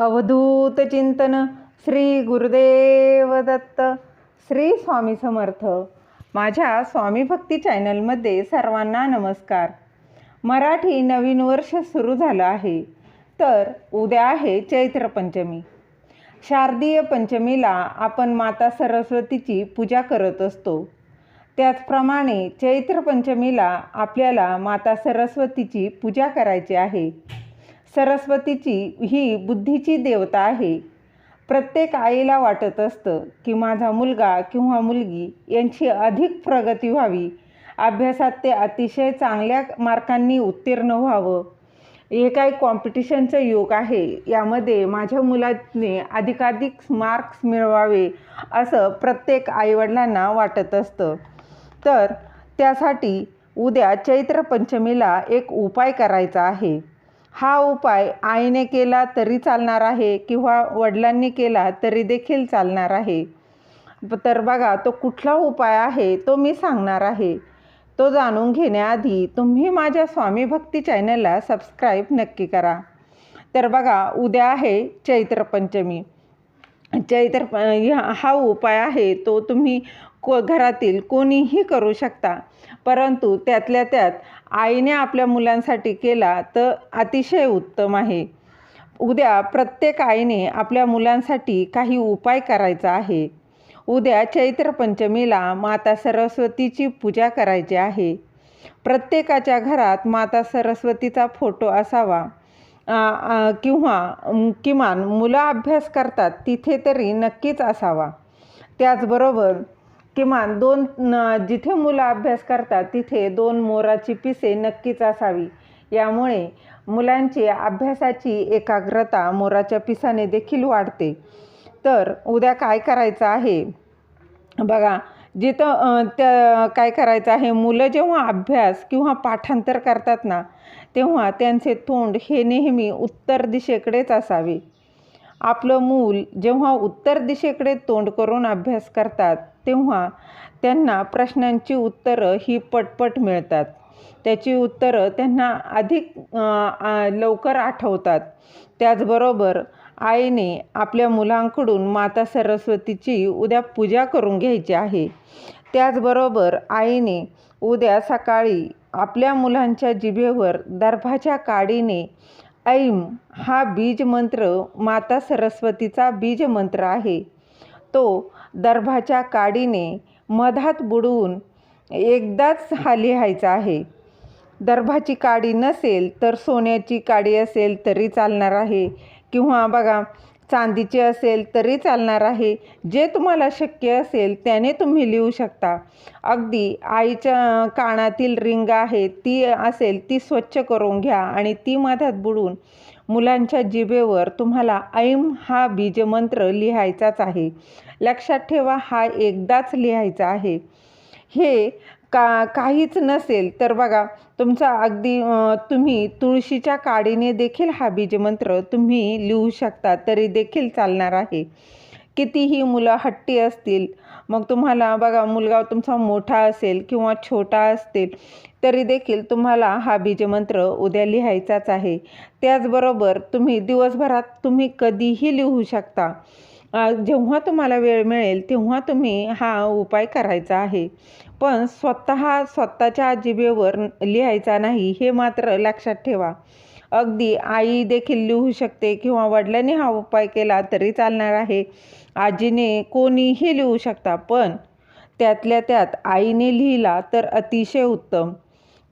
अवधूत चिंतन श्री गुरुदेव दत्त श्री स्वामी समर्थ. माझ्या स्वामी भक्ती चॅनलमध्ये सर्वांना नमस्कार. मराठी नवीन वर्ष सुरू झालं आहे. तर उद्या आहे चैत्र पंचमी. शारदीय पंचमीला आपण माता सरस्वतीची पूजा करत असतो. त्याचप्रमाणे चैत्र पंचमीला आपल्याला माता सरस्वतीची पूजा करायची आहे. सरस्वतीची ही बुद्धीची देवता आहे. प्रत्येक आईला वाटत असतं की माझा मुलगा किंवा मुलगी यांची अधिक प्रगती व्हावी. अभ्यासात ते अतिशय चांगल्या मार्कांनी उत्तीर्ण व्हावं. हे काही कॉम्पिटिशनचं युग आहे. यामध्ये माझ्या मुलाने अधिकाधिक मार्क्स मिळवावे असं प्रत्येक आईवडिलांना वाटत असतं. तर त्यासाठी उद्या चैत्र पंचमीला एक उपाय करायचा आहे. हा उपाय आईने केला तरी चालणार आहे किंवा वडिलांनी केला तरी देखील चालणार आहे. तर बघा तो कुठला उपाय आहे तो मी सांगणार आहे. तो जाणून घेण्याआधी तुम्ही माझ्या स्वामी भक्ती चॅनलला सबस्क्राईब नक्की करा. तर बघा उद्या आहे चैत्रपंचमी चैत्र हा उपाय आहे तो तुम्ही को घरातील कोणीही करू शकता. परंतु त्यातल्या त्यात आईने आपल्या मुलांसाठी केला तर अतिशय उत्तम आहे. उद्या प्रत्येक आईने आपल्या मुलांसाठी काही उपाय करायचा आहे. उद्या चैत्र पंचमीला माता सरस्वतीची पूजा करायची आहे. प्रत्येकाच्या घरात माता सरस्वतीचा फोटो असावा. किंवा किमान मुलं अभ्यास करतात तिथे तरी नक्कीच असावा. त्याचबरोबर किमान दोन न जिथे मुलं अभ्यास करतात तिथे दोन मोराची पिसे नक्कीच असावी. यामुळे मुलांची अभ्यासाची एकाग्रता मोराच्या पिसाने देखील वाढते. तर उद्या काय करायचं आहे? बघा जिथं त्या काय करायचं आहे? मुलं जेव्हा अभ्यास किंवा पाठांतर करतात ना तेव्हा त्यांचे तोंड हे नेहमी उत्तर दिशेकडेच असावे. आपलं मूल जेव्हा उत्तर दिशेकडे तोंड करून अभ्यास करतात तेव्हा त्यांना प्रश्नांची उत्तरं ही पटपट मिळतात. त्याची उत्तरं त्यांना अधिक लवकर आठवतात. त्याचबरोबर आईने आपल्या मुलांकडून माता सरस्वतीची उद्या पूजा करून घ्यायची आहे. त्याचबरोबर आईने उद्या सकाळी आपल्या मुलांच्या जिभेवर दर्भाच्या काडीने ऐम हा बीजमंत्र माता सरस्वतीचा बीजमंत्र आहे. तो दर्भाच्या काडीने मधात बुडवून एकदाच हा लिहायचा आहे. दर्भाची काडी नसेल तर सोन्याची काडी असेल तरी चालणार आहे. किंवा बघा चांदीची असेल तरी चालणार आहे. जे तुम्हाला शक्य असेल त्याने तुम्ही लिहू शकता. अगदी आईच्या कानातील रिंग आहे ती असेल ती स्वच्छ करून घ्या आणि ती माथ्यात बुडून मुलांच्या जिभेवर तुम्हाला ऐम हा बीजमंत्र लिहायचाच आहे. लक्षात ठेवा हा एकदाच लिहायचा आहे. हे का काहीच नसेल तर बघा तुमचा अगदी तुम्ही तुळशीच्या काडीने देखील हा बीजमंत्र तुम्ही लिहू शकता तरी देखील चालणार आहे. कितीही मुलं हट्टी असतील मग तुम्हाला बघा मुलगा तुमचा मोठा असेल किंवा छोटा असतील तरी देखील तुम्हाला हा बीजमंत्र उद्या लिहायचाच आहे. त्याचबरोबर तुम्ही दिवसभरात तुम्ही कधीही लिहू शकता. जेव्हा तुम्हाला वेळ मिळेल तेव्हा तुम्ही हा उपाय करायचा आहे. पण स्वतः स्वतःच्या जिभेवर लिहायचा नाही हे मात्र लक्षात ठेवा. अगदी आई देखील लिहू शकते किंवा वडिलांनी हा उपाय केला तरी चालणार आहे. आजीने कोणीही लिहू शकता पण त्यातल्या त्यात आईने लिहिला तर अतिशय उत्तम.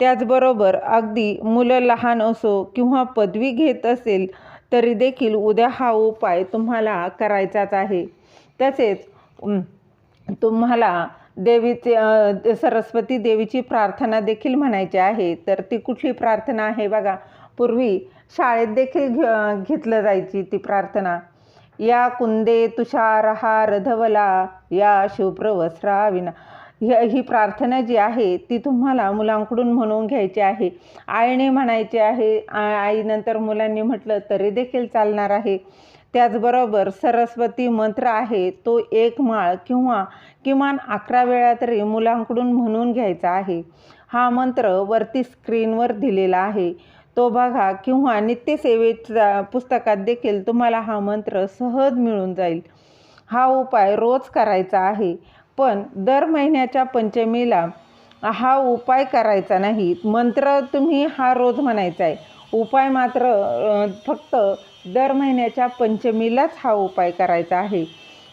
त्याचबरोबर अगदी मुलं लहान असो किंवा पदवी घेत असेल तरी देखील उद्या हा उपाय तुम्हाला करायचाच आहे. तसेच तुम्हाला देवीचे सरस्वती देवीची प्रार्थना देखील म्हणायची आहे. तर ती कुठली प्रार्थना आहे बघा. पूर्वी शाळेत देखील घे घेतलं जायची ती प्रार्थना. या कुंदे तुषारहार रधवला या शुभ्रवस्त्रा विना ही प्रार्थना जी आहे ती तुम्हाला मुलांकडून म्हणून घ्यायची आहे. आईने म्हणायची आहे आईनंतर मुलांनी म्हटलं तरी देखील चालणार आहे. त्याचबरोबर सरस्वती मंत्र आहे तो एक माळ किंवा किमान अकरा वेळा तरी मुलांकडून म्हणून घ्यायचा आहे. हा मंत्र वरती स्क्रीनवर दिलेला आहे. तो बघा किंवा नित्यसेवेच्या पुस्तकात देखील तुम्हाला हा मंत्र सहज मिळून जाईल. हा उपाय रोज करायचा आहे. पण दर महिन्याच्या पंचमीला हा उपाय करायचा नाही. मंत्र तुम्ही हा रोज म्हणायचा आहे. उपाय मात्र फक्त दर महिन्याच्या पंचमीलाच हा उपाय करायचा आहे.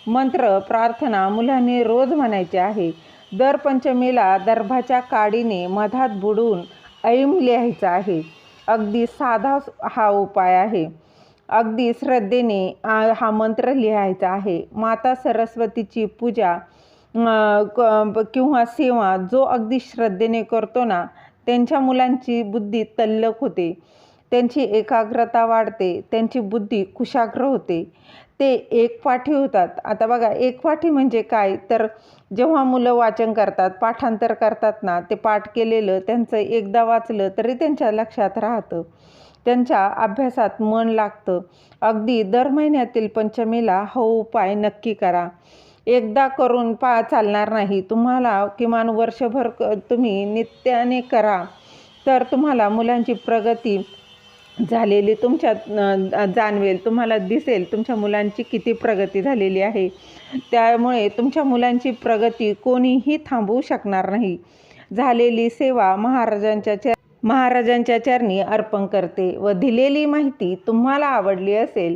मंत्र प्रार्थना मुलांनी रोज म्हणायचे आहे. दर पंचमीला दर्भाच्या काडीने मधात बुडून ऐम लिहायचा आहे. अगदी साधा हा उपाय आहे. अगदी श्रद्धेने हा मंत्र लिहायचा आहे. माता सरस्वतीची पूजा किंवा सेवा जो अगदी श्रद्धेने करतो ना त्यांच्या मुलांची बुद्धी तल्लक होते. त्यांची एकाग्रता वाढते त्यांची बुद्धी कुशाग्र होते. ते एकपाठी होतात. आता बघा एकपाठी म्हणजे काय? तर जेव्हा मुलं वाचन करतात पाठांतर करतात ना ते पाठ केलेलं त्यांचं एकदा वाचलं तरी त्यांच्या लक्षात राहतं. त्यांच्या अभ्यासात मन लागतं. अगदी दर महिन्यातील पंचमीला हा उपाय नक्की करा. एकदा करून पा चालणार नाही. तुम्हाला किमान वर्षभर क तुम्ही नित्याने करा. तर तुम्हाला मुलांची प्रगती झालेली तुमच्या जाणवेल. तुम्हाला दिसेल तुमच्या मुलांची किती प्रगती झालेली आहे. त्यामुळे तुमच्या मुलांची प्रगती कोणीही थांबवू शकणार नाही. झालेली सेवा महाराजांच्या चर महाराजांच्या चरणी अर्पण करते व दिलेली माहिती तुम्हाला आवडली असेल